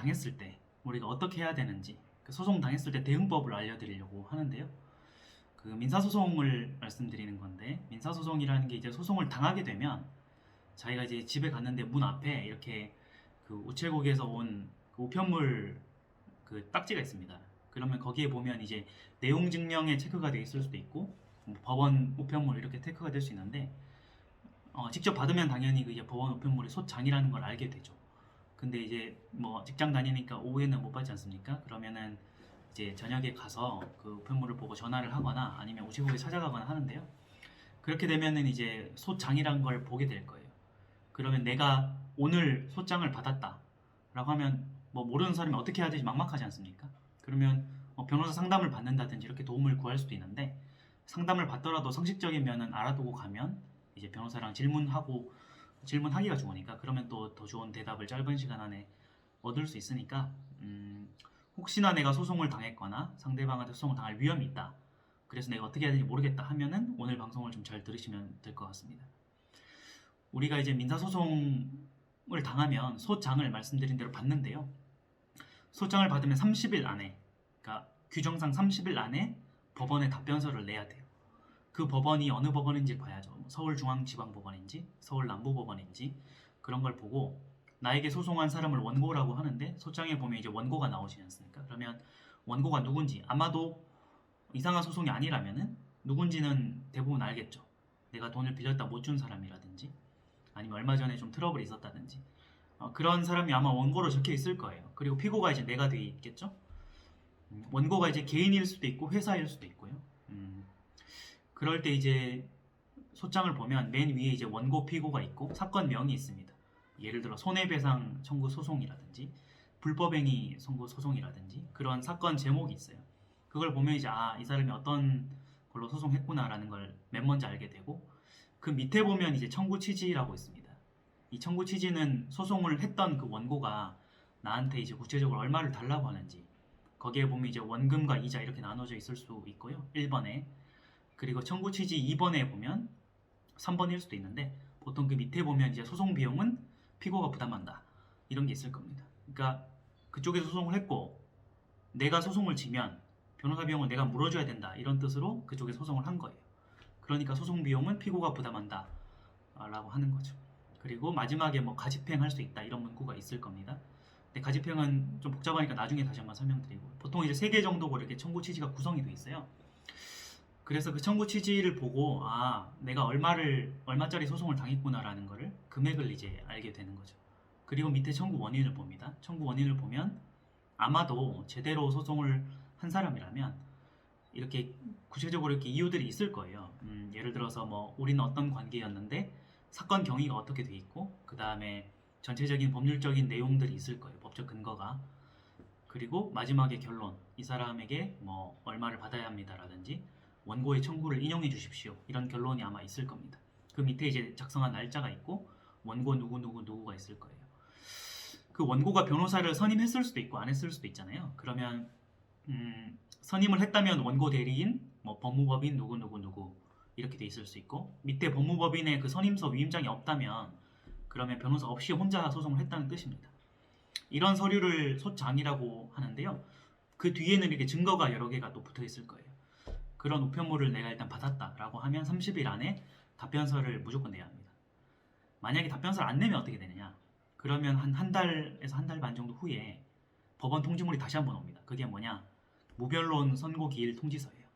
당했을 때 우리가 어떻게 해야 되는지 그 소송 당했을 때 대응법을 알려드리려고 하는데요. 그 민사소송을 말씀드리는 건데 민사소송이라는 게 이제 소송을 당하게 되면 자기가 이제 집에 갔는데 문 앞에 이렇게 그 우체국에서 온 그 우편물 그 딱지가 있습니다. 그러면 거기에 보면 이제 내용 증명에 체크가 돼 있을 수도 있고 뭐 법원 우편물 이렇게 체크가 될 수 있는데 어, 직접 받으면 당연히 그 이제 법원 우편물이 소장이라는 걸 알게 되죠. 근데 이제 뭐 직장 다니니까 오후에는 못 받지 않습니까? 그러면은 이제 저녁에 가서 그 우편물을 보고 전화를 하거나 아니면 우체국에 찾아가거나 하는데요. 그렇게 되면은 이제 소장이란 걸 보게 될 거예요. 그러면 내가 오늘 소장을 받았다라고 하면 뭐 모르는 사람이 어떻게 해야 될지 막막하지 않습니까? 그러면 뭐 변호사 상담을 받는다든지 이렇게 도움을 구할 수도 있는데 상담을 받더라도 상식적인 면은 알아두고 가면 이제 변호사랑 질문하고 질문하기가 좋으니까 그러면 또 더 좋은 대답을 짧은 시간 안에 얻을 수 있으니까 음, 혹시나 내가 소송을 당했거나 상대방한테 소송을 당할 위험이 있다. 그래서 내가 어떻게 해야 되는지 모르겠다 하면은 오늘 방송을 좀 잘 들으시면 될 것 같습니다. 우리가 이제 민사소송을 당하면 소장을 말씀드린 대로 받는데요. 소장을 받으면 30일 안에, 그러니까 규정상 30일 안에 법원에 답변서를 내야 돼요. 그 법원이 어느 법원인지 봐야죠. 뭐 서울중앙지방법원인지, 서울남부법원인지 그런 걸 보고 나에게 소송한 사람을 원고라고 하는데 소장에 보면 이제 원고가 나오지 않습니까? 그러면 원고가 누군지 아마도 이상한 소송이 아니라면은 누군지는 대부분 알겠죠. 내가 돈을 빌렸다 못 준 사람이라든지 아니면 얼마 전에 좀 트러블이 있었다든지 어, 그런 사람이 아마 원고로 적혀 있을 거예요. 그리고 피고가 이제 내가 돼 있겠죠. 음, 원고가 이제 개인일 수도 있고 회사일 수도 있고요. 음, 그럴 때 이제 소장을 보면 맨 위에 이제 원고 피고가 있고 사건명이 있습니다. 예를 들어 손해배상 청구 소송이라든지 불법행위 청구 소송이라든지 그런 사건 제목이 있어요. 그걸 보면 이제 아 이 사람이 어떤 걸로 소송했구나라는 걸 맨 먼저 알게 되고 그 밑에 보면 이제 청구 취지라고 있습니다. 이 청구 취지는 소송을 했던 그 원고가 나한테 이제 구체적으로 얼마를 달라고 하는지 거기에 보면 이제 원금과 이자 이렇게 나눠져 있을 수 있고요. 1번에 그리고 청구 취지 2번에 보면 3번일 수도 있는데 보통 그 밑에 보면 이제 소송 비용은 피고가 부담한다 이런 게 있을 겁니다. 그러니까 그쪽에서 소송을 했고 내가 소송을 지면 변호사 비용을 내가 물어줘야 된다 이런 뜻으로 그쪽에 소송을 한 거예요. 그러니까 소송 비용은 피고가 부담한다 라고 하는 거죠. 그리고 마지막에 뭐 가집행 할 수 있다 이런 문구가 있을 겁니다. 근데 가집행은 좀 복잡하니까 나중에 다시 한번 설명드리고 보통 이제 세 개 정도고 이렇게 청구 취지가 구성이 돼 있어요. 그래서 그 청구 취지를 보고 아 내가 얼마를 얼마짜리 소송을 당했구나라는 거를 금액을 이제 알게 되는 거죠. 그리고 밑에 청구 원인을 봅니다. 청구 원인을 보면 아마도 제대로 소송을 한 사람이라면 이렇게 구체적으로 이렇게 이유들이 있을 거예요. 음, 예를 들어서 뭐 우리는 어떤 관계였는데 사건 경위가 어떻게 돼 있고 그 다음에 전체적인 법률적인 내용들이 있을 거예요. 법적 근거가 그리고 마지막에 결론 이 사람에게 뭐 얼마를 받아야 합니다라든지 원고의 청구를 인용해 주십시오 이런 결론이 아마 있을 겁니다. 그 밑에 이제 작성한 날짜가 있고 원고 누구 누구 누구가 있을 거예요. 그 원고가 변호사를 선임했을 수도 있고 안 했을 수도 있잖아요. 그러면 음, 선임을 했다면 원고 대리인, 뭐 법무법인 누구 누구 누구 이렇게 돼 있을 수 있고 밑에 법무법인의 그 선임서 위임장이 없다면 그러면 변호사 없이 혼자 소송을 했다는 뜻입니다. 이런 서류를 소장이라고 하는데요. 그 뒤에는 이렇게 증거가 여러 개가 또 붙어 있을 거예요. 그런 우편물을 내가 일단 받았다라고 하면 30일 안에 답변서를 무조건 내야 합니다. 만약에 답변서를 안 내면 어떻게 되느냐? 그러면 한 한 달에서 한 달 반 정도 후에 법원 통지물이 다시 한번 옵니다. 그게 뭐냐? 무변론 선고 기일 통지서예요.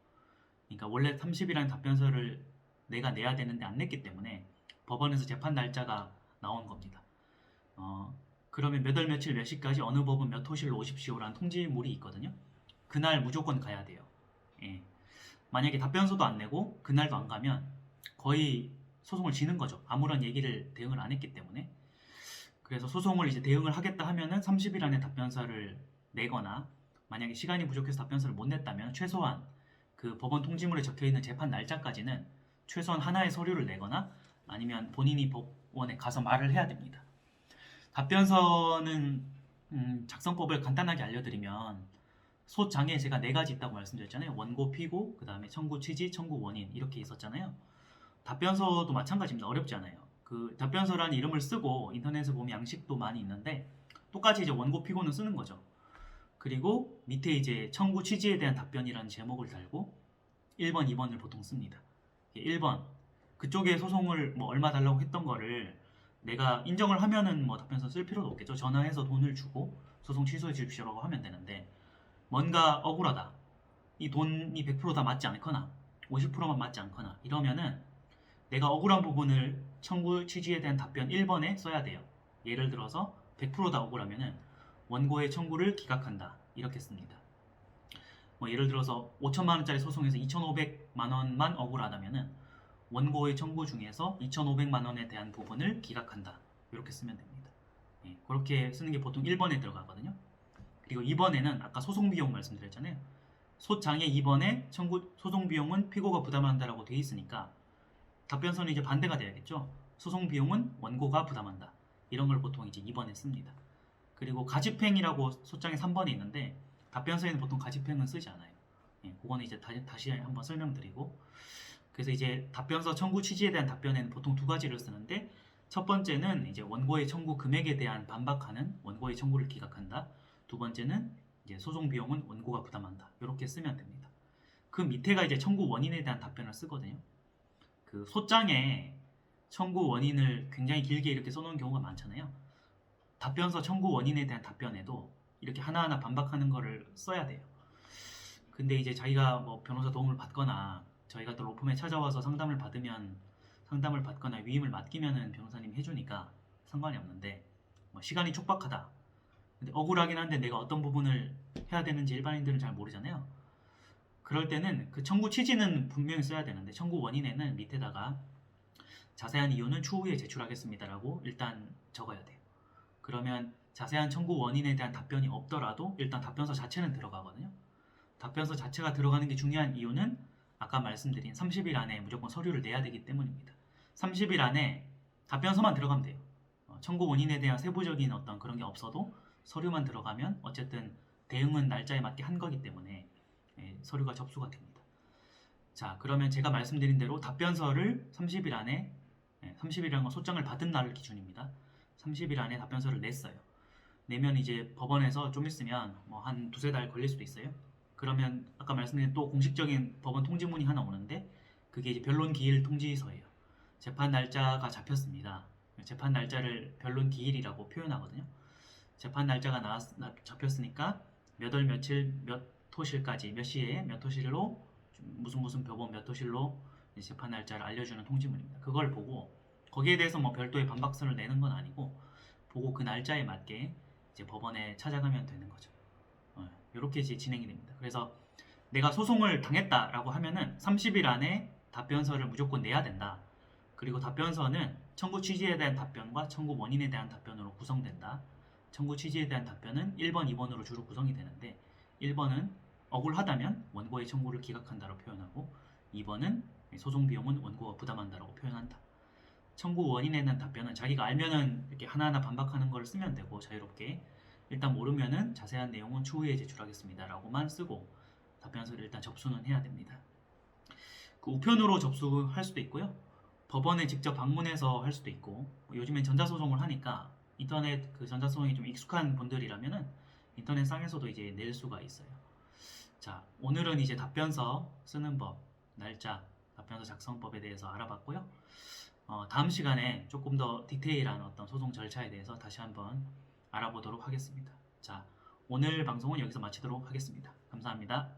그러니까 원래 30일이라는 답변서를 내가 내야 되는데 안 냈기 때문에 법원에서 재판 날짜가 나온 겁니다. 어, 그러면 몇 월 며칠 몇 시까지 어느 법은 몇 호실로 오십시오라는 통지물이 있거든요. 그날 무조건 가야 돼요. 예. 만약에 답변서도 안 내고 그날도 안 가면 거의 소송을 지는 거죠. 아무런 얘기를 대응을 안 했기 때문에. 그래서 소송을 이제 대응을 하겠다 하면은 30일 안에 답변서를 내거나 만약에 시간이 부족해서 답변서를 못 냈다면 최소한 그 법원 통지물에 적혀 있는 재판 날짜까지는 최소한 하나의 서류를 내거나 아니면 본인이 법원에 가서 말을 해야 됩니다. 답변서는 음, 작성법을 간단하게 알려드리면 소장에 제가 네 가지 있다고 말씀드렸잖아요. 원고, 피고, 그 다음에 청구 취지, 청구 원인 이렇게 있었잖아요. 답변서도 마찬가지입니다. 어렵지 않아요. 그 답변서라는 이름을 쓰고 인터넷에 보면 양식도 많이 있는데 똑같이 이제 원고 피고는 쓰는 거죠. 그리고 밑에 이제 청구 취지에 대한 답변이라는 제목을 달고 1번, 2번을 보통 씁니다. 1번 그쪽에 소송을 뭐 얼마 달라고 했던 거를 내가 인정을 하면은 뭐 답변서 쓸 필요도 없겠죠. 전화해서 돈을 주고 소송 취소해 주십시오라고 하면 되는데 뭔가 억울하다. 이 돈이 100%다 맞지 않거나 50%만 맞지 않거나 이러면은 내가 억울한 부분을 청구 취지에 대한 답변 1번에 써야 돼요. 예를 들어서 100%다 억울하면은 원고의 청구를 기각한다. 이렇게 씁니다. 뭐 예를 들어서 5천만 원짜리 소송에서 2,500만 원만 억울하다면은 원고의 청구 중에서 2,500만 원에 대한 부분을 기각한다. 이렇게 쓰면 됩니다. 예, 그렇게 쓰는 게 보통 1번에 들어가거든요. 그리고 2번에는 아까 소송 비용 말씀드렸잖아요. 소장의 2번에 청구 소송 비용은 피고가 부담한다라고 돼 있으니까 답변서는 이제 반대가 돼야겠죠. 소송 비용은 원고가 부담한다. 이런 걸 보통 이제 2번에 씁니다. 그리고 가집행이라고 소장의 3번에 있는데 답변서에는 보통 가집행은 쓰지 않아요. 예, 그거는 이제 다시, 다시 한번 설명드리고 그래서 이제 답변서 청구 취지에 대한 답변에는 보통 두 가지를 쓰는데 첫 번째는 이제 원고의 청구 금액에 대한 반박하는 원고의 청구를 기각한다. 두 번째는 이제 소송 비용은 원고가 부담한다. 이렇게 쓰면 됩니다. 그 밑에가 이제 청구 원인에 대한 답변을 쓰거든요. 그 소장에 청구 원인을 굉장히 길게 이렇게 써놓은 경우가 많잖아요. 답변서 청구 원인에 대한 답변에도 이렇게 하나하나 반박하는 거를 써야 돼요. 근데 이제 자기가 뭐 변호사 도움을 받거나 저희가 또 로펌에 찾아와서 상담을 받으면 상담을 받거나 위임을 맡기면은 변호사님이 해주니까 상관이 없는데 뭐 시간이 촉박하다. 근데 억울하긴 한데 내가 어떤 부분을 해야 되는지 일반인들은 잘 모르잖아요. 그럴 때는 그 청구 취지는 분명히 써야 되는데 청구 원인에는 밑에다가 자세한 이유는 추후에 제출하겠습니다라고 일단 적어야 돼요. 그러면 자세한 청구 원인에 대한 답변이 없더라도 일단 답변서 자체는 들어가거든요. 답변서 자체가 들어가는 게 중요한 이유는 아까 말씀드린 30일 안에 무조건 서류를 내야 되기 때문입니다. 30일 안에 답변서만 들어가면 돼요. 어, 청구 원인에 대한 세부적인 어떤 그런 게 없어도 서류만 들어가면 어쨌든 대응은 날짜에 맞게 한 거기 때문에 예, 서류가 접수가 됩니다. 자, 그러면 제가 말씀드린 대로 답변서를 30일 안에 예, 30일이라는 건 소장을 받은 날을 기준입니다. 30일 안에 답변서를 냈어요. 내면 이제 법원에서 좀 있으면 뭐 한 두세 달 걸릴 수도 있어요. 그러면 아까 말씀드린 또 공식적인 법원 통지문이 하나 오는데 그게 이제 변론 기일 통지서예요. 재판 날짜가 잡혔습니다. 재판 날짜를 변론 기일이라고 표현하거든요. 재판 날짜가 나왔, 나- 잡혔으니까 몇 월 며칠 몇 토실까지 몇 시에 몇 호실로 무슨 무슨 법원 몇 이제 재판 날짜를 알려주는 통지문입니다. 그걸 보고 거기에 대해서 뭐 별도의 반박서를 내는 건 아니고 보고 그 날짜에 맞게 이제 법원에 찾아가면 되는 거죠. 이렇게 이제 진행이 됩니다. 그래서 내가 소송을 당했다라고 하면은 30일 안에 답변서를 무조건 내야 된다. 그리고 답변서는 청구 취지에 대한 답변과 청구 원인에 대한 답변으로 구성된다. 청구 취지에 대한 답변은 1번, 2번으로 주로 구성이 되는데 1번은 억울하다면 원고의 청구를 기각한다로 표현하고 2번은 소송 비용은 원고가 부담한다라고 표현한다. 청구 원인에 대한 답변은 자기가 알면은 이렇게 하나하나 반박하는 걸 쓰면 되고 자유롭게 일단 모르면은 자세한 내용은 추후에 제출하겠습니다라고만 쓰고 답변서를 일단 접수는 해야 됩니다. 그 우편으로 접수할 수도 있고요. 법원에 직접 방문해서 할 수도 있고 뭐 요즘엔 전자소송을 하니까 인터넷 그 전자소송이 좀 익숙한 분들이라면은 인터넷 상에서도 이제 낼 수가 있어요. 자 오늘은 이제 답변서 쓰는 법, 날짜, 답변서 작성법에 대해서 알아봤고요. 어, 다음 시간에 조금 더 디테일한 어떤 소송 절차에 대해서 다시 한번 알아보도록 하겠습니다. 자, 오늘 방송은 여기서 마치도록 하겠습니다. 감사합니다.